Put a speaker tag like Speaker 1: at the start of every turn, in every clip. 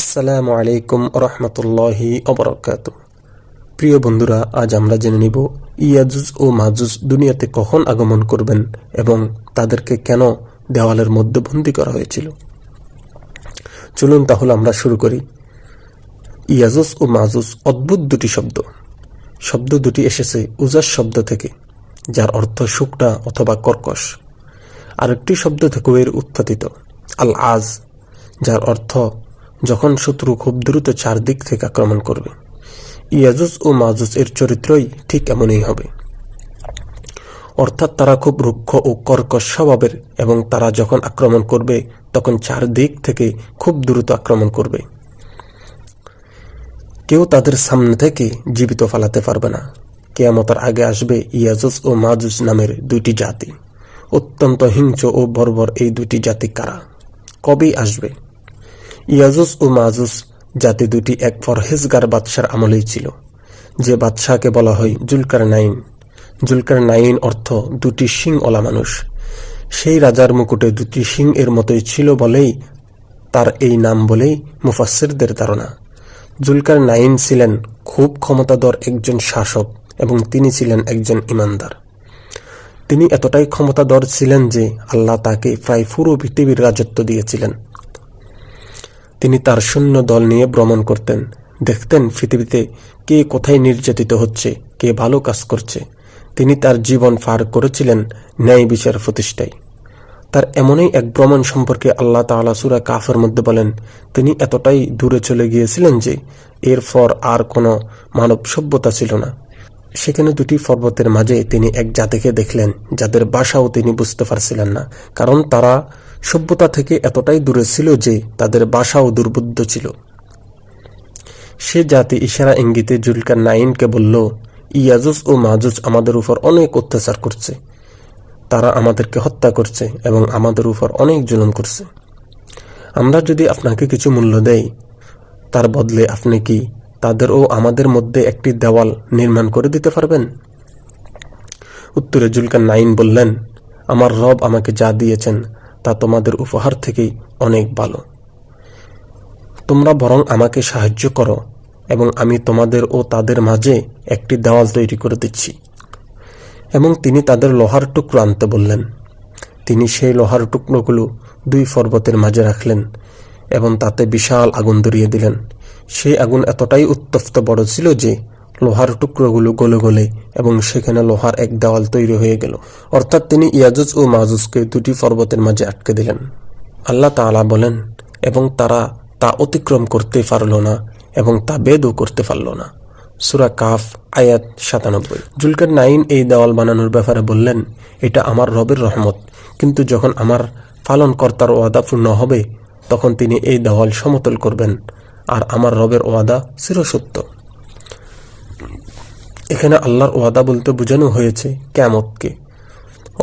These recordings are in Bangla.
Speaker 1: আসসালামু আলাইকুম রহমতুল্লাহি অবরকাত। প্রিয় বন্ধুরা, আজ আমরা জেনে নিব ইয়াজুজ ও মাজুজ দুনিয়াতে কখন আগমন করবেন এবং তাদেরকে কেন দেওয়ালের মধ্যে বন্দি করা হয়েছিল। চলুন তাহলে আমরা শুরু করি। ইয়াজুজ ও মাজুজ অদ্ভুত দুটি শব্দ। শব্দ দুটি এসেছে উজাস শব্দ থেকে, যার অর্থ শুকনা অথবা কর্কশ। আরেকটি শব্দ থেকেও এর উৎপাদিত আল আজ যার অর্থ যখন শত্রু খুব দ্রুত চারদিক থেকে আক্রমণ করবে। ইয়াজুজ ও মাজুজ এর চরিত্রই ঠিক এমনই হবে। অর্থাৎ তারা খুব রুক্ষ ও কর্কশ স্বভাবের এবং তারা যখন আক্রমণ করবে, তখন চারদিক থেকে খুব দ্রুত আক্রমণ করবে। কেউ তাদের সামনে থেকে জীবিত ফালাতে পারবে না। কেয়ামতার আগে আসবে ইয়াজুস ও মাজুজ নামের দুইটি জাতি। অত্যন্ত হিংস ও বর্বর এই দুটি জাতি কারা? কবেই আসবে? ইয়াজুজ ও মাজুস জাতি দুটি এক ফরহেজগার বাদশার আমলেই ছিল। যে বাদশাহকে বলা হয় জুলকার নাইন জুলকার নাইন অর্থ দুটি শিং ওলা মানুষ। সেই রাজার মুকুটে দুটি শিং এর মতোই ছিল বলেই তার এই নাম বলেই মুফাসিরদের ধারণা। জুলকার নাইন ছিলেন খুব ক্ষমতাধর একজন শাসক এবং তিনি ছিলেন একজন ইমানদার। তিনি এতটাই ক্ষমতাধর ছিলেন যে আল্লাহ তাকে প্রায় পুরো পৃথিবীর রাজত্ব দিয়েছিলেন। তিনি তার শূন্য দল নিয়ে ভ্রমণ করতেন। দেখতেন পৃথিবীতে কে কোথায় নির্যাতিত হচ্ছে, কে ভালো কাজ করছে। তিনি তার জীবন পার করেছিলেন ন্যায় বিচার প্রতিষ্ঠায়। তার এমনই এক ভ্রমণ সম্পর্কে আল্লাহ তাআলা সুরা কাফের মধ্যে বলেন, তিনি এতটাই দূরে চলে গিয়েছিলেন যে এরপর আর কোনো মানব সভ্যতা ছিল না। সেখানে দুটি পর্বতের মাঝে তিনি এক জাতিকে দেখলেন, যাদের বাসাও তিনি বুঝতে পারছিলেন না, কারণ তারা সভ্যতা থেকে এতটাই দূরে ছিল যে তাদের বাসাও দুর্বুদ্ধ ছিল। সে জাতি ইশারা ইঙ্গিতে জুলকার নাইনকে বলল, ইয়াজুজ ও মাজুজ আমাদের উপর অনেক অত্যাচার করছে। তারা আমাদেরকে হত্যা করছে এবং আমাদের উপর অনেক জুলুম করছে। আমরা যদি আপনাকে কিছু মূল্য দেই, তার বদলে আপনি কি তাদের ও আমাদের মধ্যে একটি দেওয়াল নির্মাণ করে দিতে পারবেন? উত্তরে জুলকার নাইন বললেন, আমার রব আমাকে যা দিয়েছেন তা তোমাদের উপহার থেকেই অনেক ভালো। তোমরা বরং আমাকে সাহায্য করো এবং আমি তোমাদের ও তাদের মাঝে একটি দেওয়াল তৈরি করে দিচ্ছি। এবং তিনি তাদের লোহার টুকরো আনতে বললেন। তিনি সেই লোহার টুকরোগুলো দুই পর্বতের মাঝে রাখলেন এবং তাতে বিশাল আগুন ধরিয়ে দিলেন। সেই আগুন এতটাই উত্তপ্ত বড় ছিল যে লোহার টুকরোগুলো গলে গলে এবং সেখানে লোহার এক দেওয়াল তৈরি হয়ে গেল। অর্থাৎ তিনি ইয়াজুজ ও মাজুজকে দুটি পর্বতের মাঝে আটকে দিলেন। আল্লাহ তাআলা বলেন, এবং তারা তা অতিক্রম করতে পারল না এবং তা বেদও করতে পারল না। সুরা কাফ, আয়াত সাতানব্বই। জুলকার নাইন এই দেওয়াল বানানোর ব্যাপারে বললেন, এটা আমার রবের রহমত। কিন্তু যখন আমার পালন কর্তার ওয়াদা পূর্ণ হবে, তখন তিনি এই দেওয়াল সমতল করবেন, আর আমার রবের ওয়াদা চিরসত্য। এখানে আল্লাহর ওয়াদা বলতে বোঝানো হয়েছে ক্যামতকে।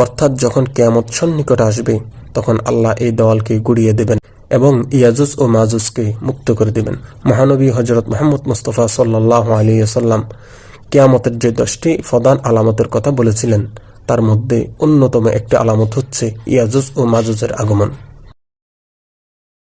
Speaker 1: অর্থাৎ যখন ক্যামত সন্নিকট আসবে, তখন আল্লাহ এই দেওয়ালকে গুড়িয়ে দেবেন এবং ইয়াজুজ ও মাজুজকে মুক্ত করে দেবেন। মহানবী হজরত মোহাম্মদ মুস্তফা সাল্লাহ আলী সাল্লাম কেয়ামতের যে দশটি প্রধান আলামতের কথা বলেছিলেন, তার মধ্যে অন্যতম একটি আলামত হচ্ছে ইয়াজুজ ও মাজুজের আগমন।